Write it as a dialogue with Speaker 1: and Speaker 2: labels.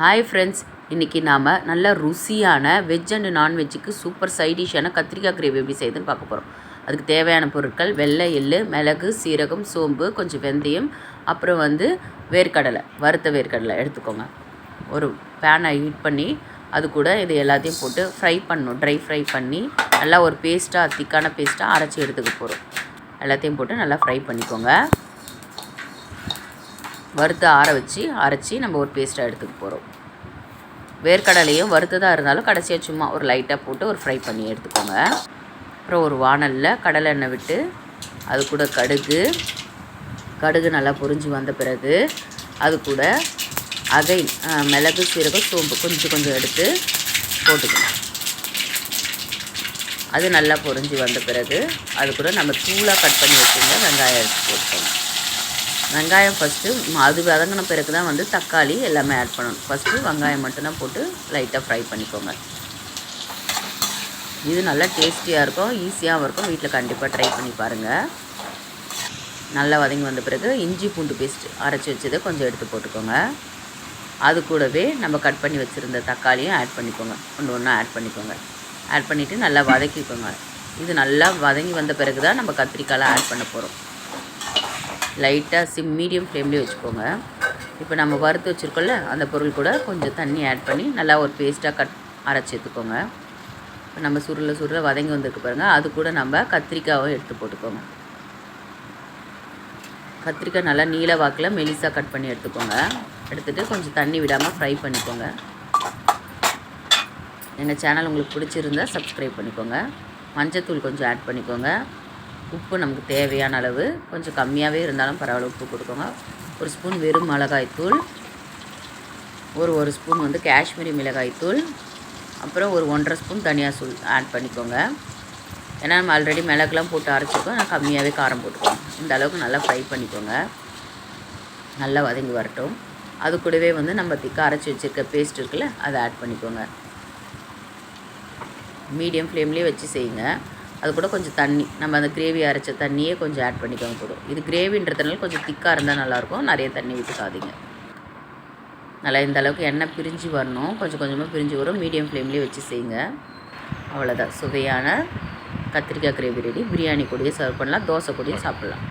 Speaker 1: Hi friends இன்றைக்கி நாம் நல்ல ருசியான வெஜ் அண்டு நான்வெஜ்ஜுக்கு சூப்பர் சைடிஷான கத்திரிக்காய் கிரேவி எப்படி செய்யுதுன்னு பார்க்க போகிறோம் அதுக்கு தேவையான பொருட்கள் வெள்ளை எள்ளு மிளகு சீரகம் சோம்பு கொஞ்சம் வெந்தயம் அப்புறம் வந்து வேர்க்கடலை வறுத்த வேர்க்கடலை எடுத்துக்கோங்க. ஒரு பேனை ஹீட் பண்ணி அது கூட இது எல்லாத்தையும் போட்டு ஃப்ரை பண்ணணும். ட்ரை ஃப்ரை பண்ணி நல்லா ஒரு பேஸ்ட்டாக திக்கான பேஸ்ட்டாக அரைச்சி எடுத்துக்க போகிறோம் எல்லாத்தையும் போட்டு நல்லா ஃப்ரை பண்ணிக்கோங்க. வறுத்து ஆற வச்சு அரைச்சி நம்ம ஒரு பேஸ்ட்டாக எடுத்துக்க போகிறோம் வேர்க்கடலையும் வறுத்ததாக இருந்தாலும் கடைசியாக சும்மா ஒரு லைட்டாக போட்டு ஒரு ஃப்ரை பண்ணி எடுத்துக்கோங்க. அப்புறம் ஒரு வானலில் கடலை எண்ணெய் விட்டு அது கூட கடுகு. கடுகு நல்லா பொரிஞ்சு வந்த பிறகு அது கூட அகை மிளகு சீரகம் சோம்பு கொஞ்சம் கொஞ்சம் எடுத்து போட்டுக்கணும். அது நல்லா பொரிஞ்சு வந்த பிறகு அது கூட நம்ம தூளாக கட் பண்ணி வச்சுருந்தா வெங்காயம் எடுத்து போட்டுக்கணும் வெங்காயம் ஃபஸ்ட்டு அது வதங்கின பிறகு தான் வந்து தக்காளி எல்லாமே ஆட் பண்ணணும். ஃபஸ்ட்டு வெங்காயம் மட்டும்தான் போட்டு லைட்டாக ஃப்ரை பண்ணிக்கோங்க. இது நல்லா டேஸ்டியாக இருக்கும் ஈஸியாகவும் இருக்கும். வீட்டில் கண்டிப்பாக ட்ரை பண்ணி பாருங்கள் நல்லா வதங்கி வந்த பிறகு இஞ்சி பூண்டு பேஸ்ட்டு அரைச்சி வச்சதை கொஞ்சம் எடுத்து போட்டுக்கோங்க. அது கூடவே நம்ம கட் பண்ணி வச்சுருந்த தக்காளியும் ஆட் பண்ணிக்கோங்க. ஒன்று ஒன்றா ஆட் பண்ணிக்கோங்க. ஆட் பண்ணிவிட்டு நல்லா வதக்கிக்கோங்க. இது நல்லா வதங்கி வந்த பிறகு தான் நம்ம கத்திரிக்காயெலாம் ஆட் பண்ண போகிறோம் லைட்டாக சிம் மீடியம் ஃப்ளேம்லேயே வச்சுக்கோங்க. இப்போ நம்ம வறுத்து வச்சுருக்கோம்ல அந்த பொருள் கூட கொஞ்சம் தண்ணி ஆட் பண்ணி நல்லா ஒரு பேஸ்ட்டாக கட் அரைச்சி எடுத்துக்கோங்க. இப்போ நம்ம சுருள சுருள வதங்கி வந்திருக்கு பாருங்கள் அது கூட நம்ம கத்திரிக்காவும் எடுத்து போட்டுக்கோங்க. கத்திரிக்காய் நல்லா நீல வாக்கில் மெலிசாக கட் பண்ணி எடுத்துக்கோங்க. எடுத்துகிட்டு கொஞ்சம் தண்ணி விடாமல் ஃப்ரை பண்ணிக்கோங்க. எங்கள் சேனல் உங்களுக்கு பிடிச்சிருந்தா சப்ஸ்கிரைப் பண்ணிக்கோங்க. மஞ்சத்தூள் கொஞ்சம் ஆட் பண்ணிக்கோங்க. உப்பு நமக்கு தேவையான அளவு. கொஞ்சம் கம்மியாகவே இருந்தாலும் பரவாயில்ல உப்பு கொடுக்கோங்க. ஒரு ஸ்பூன் வெறும் மிளகாய்த்தூள் ஒரு ஒரு ஸ்பூன் வந்து காஷ்மீரி மிளகாய்த்தூள் அப்புறம் ஒரு ஒன்றரை ஸ்பூன் தனியாக தனியாத்தூள் ஆட் பண்ணிக்கோங்க. ஏன்னா நம்ம ஆல்ரெடி மிளகுலாம் போட்டு அரைச்சிக்கோம் நான் கம்மியாகவே காரம் போட்டுக்கோங்க. இந்த அளவுக்கு நல்லா ஃப்ரை பண்ணிக்கோங்க. நல்லா வதங்கி வரட்டும். அது கூடவே வந்து நம்ம திக்காக அரைச்சி வச்சுருக்க பேஸ்ட் இருக்குல்ல அதை ஆட் பண்ணிக்கோங்க. மீடியம் ஃப்ளேம்லேயே வச்சு செய்யுங்க. அது கூட கொஞ்சம் தண்ணி. நம்ம அந்த கிரேவி அரைச்ச தண்ணியே கொஞ்சம் ஆட் பண்ணிக்கோங்க போதும் இது கிரேவின்றதுனால கொஞ்சம் திக்காக இருந்தால் நல்லாயிருக்கும். நிறைய தண்ணி விட்டுக்காதீங்க. நல்லா இந்த அளவுக்கு எண்ணெய் பிரிஞ்சு வரணும். கொஞ்சம் கொஞ்சமாக பிரிஞ்சு வரும். மீடியம் ஃப்ளேம்லேயே வச்சு செய்யுங்க. அவ்வளோதான் சுவையான கத்திரிக்காய் கிரேவி ரெடி பிரியாணி கூடயே சர்வ் பண்ணலாம். தோசை கூடயும் சாப்பிட்லாம்.